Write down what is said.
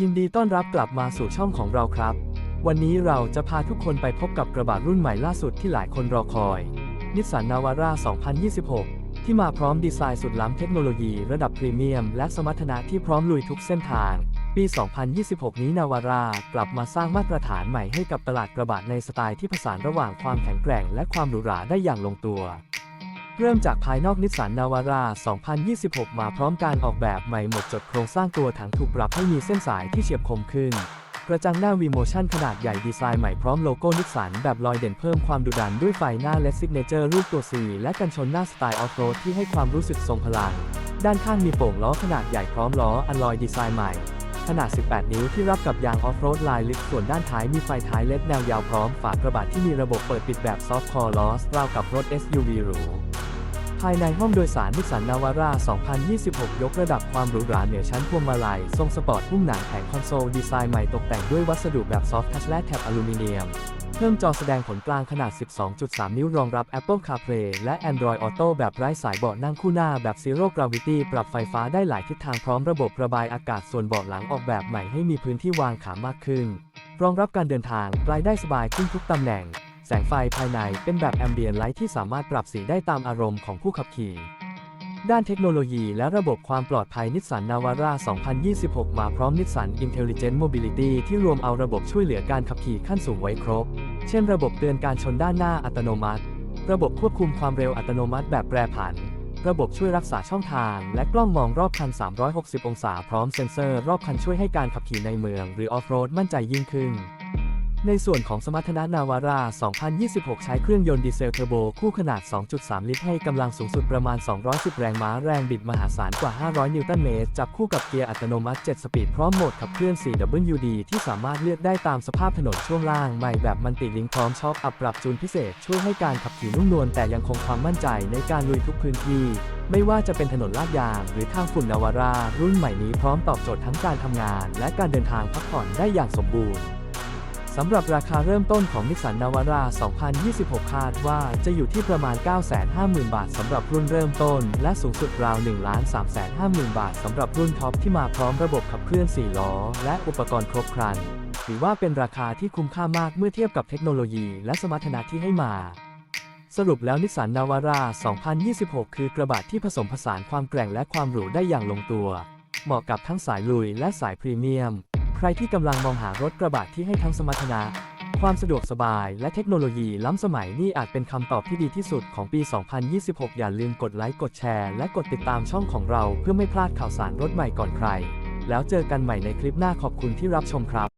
ยินดีต้อนรับกลับมาสู่ช่องของเราครับ วันนี้เราจะพาทุกคนไปพบกับกระบะรุ่นใหม่ล่าสุดที่หลายคนรอคอยนิสสันนาวาร่า2026 ที่มาพร้อมดีไซน์สุดล้ำเทคโนโลยีระดับพรีเมียม และสมรรถนะที่พร้อมลุยทุกเส้นทาง ปี 2026 นี้นาวาร่ากลับมาสร้างมาตรฐานใหม่ให้กับตลาดกระบะในสไตล์ที่ผสานระหว่างความแข็งแกร่ง และความหรูหราได้อย่างลงตัว เริ่มจากภายนอกนิสสันนาวาร่า 2026 มาพร้อมการออกแบบใหม่หมดจดโครงสร้างตัวถังถูกปรับให้มีเส้นสายที่เฉียบคมขึ้น กระจังหน้า V-Motion ขนาดใหญ่ดีไซน์ใหม่พร้อมโลโก้นิสสันแบบลอยเด่นเพิ่มความดุดันด้วยไฟหน้าและซิกเนเจอร์รูปตัว C และกันชนหน้าสไตล์ออฟโรดที่ให้ความรู้สึกทรงพลัง ด้านข้างมีโป่งล้อขนาดใหญ่พร้อมล้ออัลลอยดีไซน์ใหม่ ขนาด 18 นิ้วที่รับกับยางออฟโรดลายลึกส่วนด้านท้ายมีไฟท้ายเล็ดแนวยาวพร้อมฝากระบะที่มีระบบเปิดปิดแบบซอฟต์คอร์ลอสราวกับรถ SUV หรู ภายในห้องโดยสารนิสสันนาวาร่า 2026 ยกระดับความหรูหราเหนือชั้นพวงมาลัย ทรงสปอร์ตหุ้มหนังแผงคอนโซล ดีไซน์ใหม่ตกแต่งด้วยวัสดุแบบซอฟต์ทัชและแถบอลูมิเนียม เพิ่มจอแสดงผลกลางขนาด 12.3 นิ้วรองรับ Apple CarPlay และ Android Auto แบบไร้สายเบาะนั่งคู่หน้าแบบ Zero Gravity ปรับไฟฟ้าได้หลายทิศทางพร้อมระบบระบายอากาศส่วนเบาะหลังออกแบบใหม่ให้มีพื้นที่วางขามากขึ้น รองรับการเดินทางปลายได้สบายขึ้นทุกตำแหน่ง งไฟภายในเป็นแบบ Ambient Light ที่สามารถปรับสีได้ตามอารมณ์ของผู้ขับขี่ ด้านเทคโนโลยีและระบบความปลอดภัยนิสสันนาวาร่า 2026 มาพร้อมนิสสัน Intelligent Mobility ที่รวมเอาระบบช่วยเหลือการขับขี่ขั้นสูงไว้ครบ เช่นระบบเตือนการชนด้านหน้าอัตโนมัติ ระบบควบคุมความเร็วอัตโนมัติแบบแปรผัน ระบบช่วยรักษาช่องทาง และกล้องมองรอบคัน 360 องศาพร้อมเซ็นเซอร์รอบคันช่วยให้การขับขี่ในเมือง หรือออฟโรดมั่นใจยิ่งขึ้น ในส่วนของสมรรถนะนาวาร่า 2026 ใช้เครื่องยนต์ดีเซลเทอร์โบ คู่ขนาด 2.3 ลิตร ให้กำลังสูงสุดประมาณ 210 แรงม้า แรงบิดมหาศาลกว่า 500 นิวตันเมตร จับคู่กับเกียร์อัตโนมัติ 7 สปีด พร้อมโหมดขับเคลื่อน 4WD ที่สามารถเลือกได้ตามสภาพถนนช่วงล่าง ใหม่แบบมันติลิงพร้อมช็อคอัพปรับจูนพิเศษ ช่วยให้การขับขี่นุ่มนวลแต่ยังคงความมั่นใจในการลุยทุกพื้นที่ไม่ว่าจะเป็นถนนลาดยางหรือทางฝุ่นนาวาร่ารุ่นใหม่นี้พร้อมตอบโจทย์ทั้งการทำงาน และการเดินทางพักผ่อนได้อย่างสมบูรณ์ สำหรับราคาเริ่มต้นของนิสสันนาวาร่า 2026 คาดว่าจะอยู่ที่ประมาณ 950,000 บาทสำหรับรุ่นเริ่มต้น และสูงสุดราว 1,350,000 บาทสำหรับรุ่นท็อปที่มาพร้อมระบบขับเคลื่อน 4 ล้อ และอุปกรณ์ครบครัน ถือว่าเป็นราคาที่คุ้มค่ามากเมื่อเทียบกับเทคโนโลยีและสมรรถนะที่ให้มา สรุปแล้วนิสสันนาวาร่า 2026 คือกระบะที่ผสมผสานความแกร่งและความหรูได้อย่างลงตัว เหมาะกับทั้งสายลุยและสายพรีเมียม รที่กำลังมองหารถกระบะที่ให้ทั้งสมรรถนะ ความสะดวกสบายและเทคโนโลยีล้ำสมัยนี่อาจเป็นคำตอบที่ดีที่สุดของปี 2026 อย่าลืมกดไลค์กดแชร์และกดติดตามช่องของเราเพื่อไม่พลาดข่าวสารรถใหม่ก่อนใคร แล้วเจอกันใหม่ในคลิปหน้าขอบคุณที่รับชมครับ